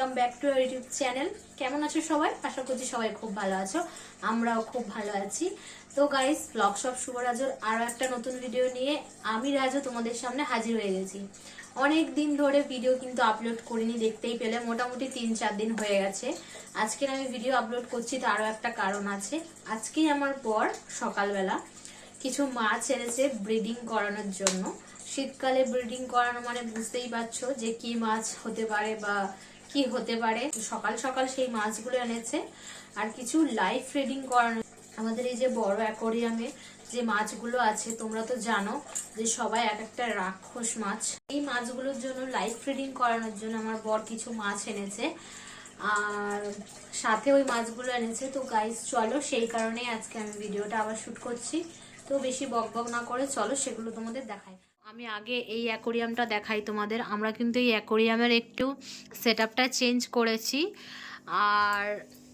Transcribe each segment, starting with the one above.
Two YouTube channel কেমন আছো সবাই? আশা করছি সবাই খুব ভালো আছো। আমরাও খুব ভালো আছি। তো গাইস ব্লগ শপ শুভ রাজুর আরও একটা নতুন ভিডিও নিয়ে আমি রাজু তোমাদের সামনে হাজির হয়ে গেছি। অনেক দিন ধরে ভিডিও কিন্তু আপলোড করিনি, দেখতেই পেলে। মোটামুটি তিন চার দিন হয়ে গেছে। আজকে আমি ভিডিও আপলোড করছি তারও একটা কারণ আছে। আজকেই আমার পর সকালবেলা কিছু মাছ এনেছে ব্রিডিং করানোর জন্য। শীতকালে ব্রিডিং করানো মানে বুঝতেই পারছ যে কি মাছ হতে পারে বা কি হতে পারে? সকাল সকাল সেই মাছগুলো এনেছে। আর কিছু লাইফ ব্রিডিং করানো আমাদের এই যে বড় অ্যাকোরিয়ামে যে মাছগুলো আছে, তোমরা তো জানো যে সবাই এক একটা রাক্ষস মাছ। এই মাছগুলোর জন্য লাইফ ব্রিডিং করানোর জন্য আমার বর কিছু মাছ এনেছে। আর সাথে ওই মাছগুলো এনেছে। তো গাইস চলো সেই কারণেই আজকে আমি ভিডিওটা আবার শুট করছি। তো বেশি বক বক না করে চলো সেগুলো তোমাদের দেখাই। আমি আগে এই অ্যাকোরিয়ামটা দেখাই তোমাদের। আমরা কিন্তু এই অ্যাকোরিয়ামের একটু সেট চেঞ্জ করেছি। আর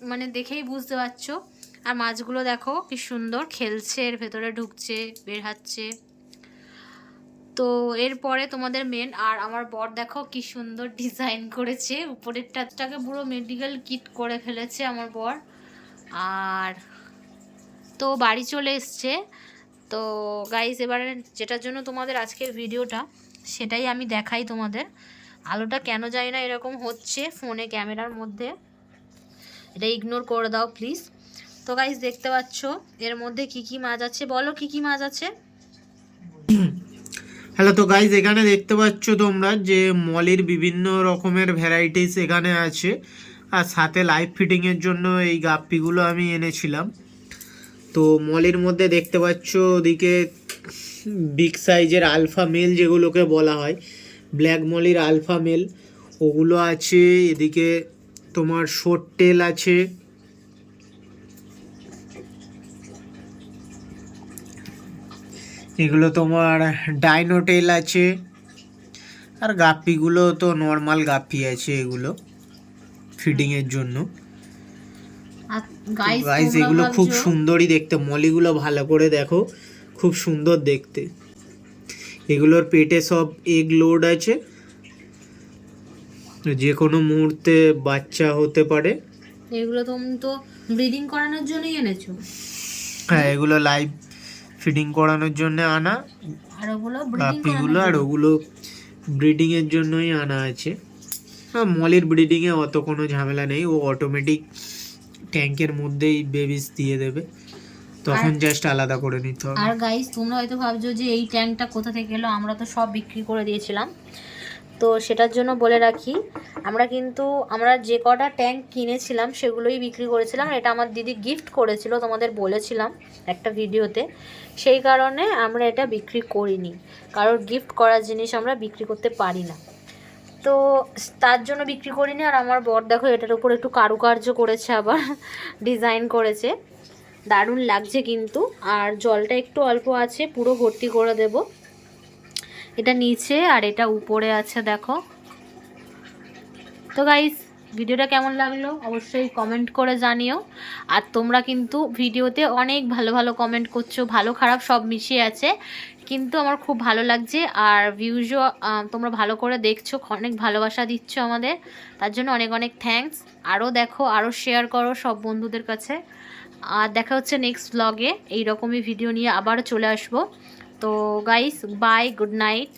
মানে দেখেই বুঝতে পারছ। আর মাছগুলো দেখো কি সুন্দর খেলছে, এর ভেতরে ঢুকছে, বের হচ্ছে। তো এরপরে তোমাদের মেন আর আমার বর দেখো কি সুন্দর ডিজাইন করেছে। উপরের টাচটাকে পুরো মেডিকেল কিট করে ফেলেছে আমার বর। আর তো বাড়ি চলে এসছে। তো গাইস এবারে যেটার জন্য তোমাদের আজকের ভিডিওটা, সেটাই আমি দেখাই তোমাদের। আলোটা কেন যায় না এরকম হচ্ছে ফোনে, ক্যামেরার মধ্যে। এটা ইগনোর করে দাও প্লিজ তো গাইস দেখতে পাচ্ছ, এর মধ্যে কি কি মাছ আছে? বলো কি কি মাছ আছে? হ্যালো, তো গাইজ এখানে দেখতে পাচ্ছ তোমরা যে মলের বিভিন্ন রকমের ভ্যারাইটিস এখানে আছে। আর সাথে লাইভ ফিটিংয়ের জন্য এই গাপ্পিগুলো আমি এনেছিলাম। তো মলের মধ্যে দেখতে পাচ্ছ ওদিকে বিগ সাইজের আলফা মেল যেগুলোকে বলা হয় ব্ল্যাক মলির আলফা মেল ওগুলো আছে, এদিকে তোমার শোট টেল আছে। এগুলো তোমার ডাইনোটেল আছে। আর গাপ্পিগুলো তো নর্মাল গাপ্পি আছে এগুলো ফিডিংয়ের জন্য। গাইস এগুলো খুব সুন্দরই দেখতে। মলিগুলো ভালো করে দেখো। খুব সুন্দর দেখতে। এগুলোর পেটে সব এগ লোড আছে। যে কোনো মুহূর্তে বাচ্চা হতে পারে। এগুলো তুমি তো ব্রিডিং করানোর জন্যই এনেছো? হ্যাঁ এগুলো লাইভ ফিডিং করানোর জন্য আনা। আর ওগুলো ব্রিডিং গাপ্পিগুলো আর ওগুলো ব্রিডিংয়ের জন্যই আনা আছে। হ্যাঁ মলির ব্রিডিংয়ে অত কোনো ঝামেলা নেই। ও অটোমেটিক ট্যাঙ্কের মধ্যেই বেবিস দিয়ে দেবে। তখন জাস্ট আলাদা করে নিতে হবে। আর গাইস তোমরা হয়তো ভাবছ যে এই ট্যাঙ্কটা কোথা থেকে এলো? আমরা তো সব বিক্রি করে দিয়েছিলাম। তো সেটার জন্য বলে রাখি আমরা কিন্তু আমরা যে কটা ট্যাঙ্ক কিনেছিলাম সেগুলোই বিক্রি করেছিলাম। এটা আমার দিদি গিফট করেছিল তোমাদের বলেছিলাম একটা ভিডিওতে। সেই কারণে আমরা এটা বিক্রি করিনি। কারোর গিফট করার জিনিস আমরা বিক্রি করতে পারি না। তো তার জন্য বিক্রি করিনি, আর আমার বর দেখো এটার উপর একটু কারুকার্য করেছে আবার, ডিজাইন করেছে। দারুণ লাগছে কিন্তু, আর জলটা একটু অল্প আছে, পুরো ভর্তি করে দেব। এটা নিচে আর এটা উপরে আছে, দেখো। তো গাইস ভিডিওটা কেমন লাগল? অবশ্যই কমেন্ট করে জানিও। আর তোমরা কিন্তু ভিডিওতে অনেক ভালো ভালো কমেন্ট করছ, ভালো খারাপ সব মিশিয়ে আছে। কিন্তু আমার খুব ভালো লাগছে। আর ভিউজও তোমরা ভালো করে দেখছ, অনেক ভালোবাসা দিচ্ছ আমাদের। তার জন্য অনেক অনেক থ্যাংকস আরও দেখো আরও শেয়ার করো সব বন্ধুদের কাছে। আর দেখা হচ্ছে নেক্সট ব্লগে এইরকমই ভিডিও নিয়ে আবার চলে আসব। তো গাইস বাই গুড নাইট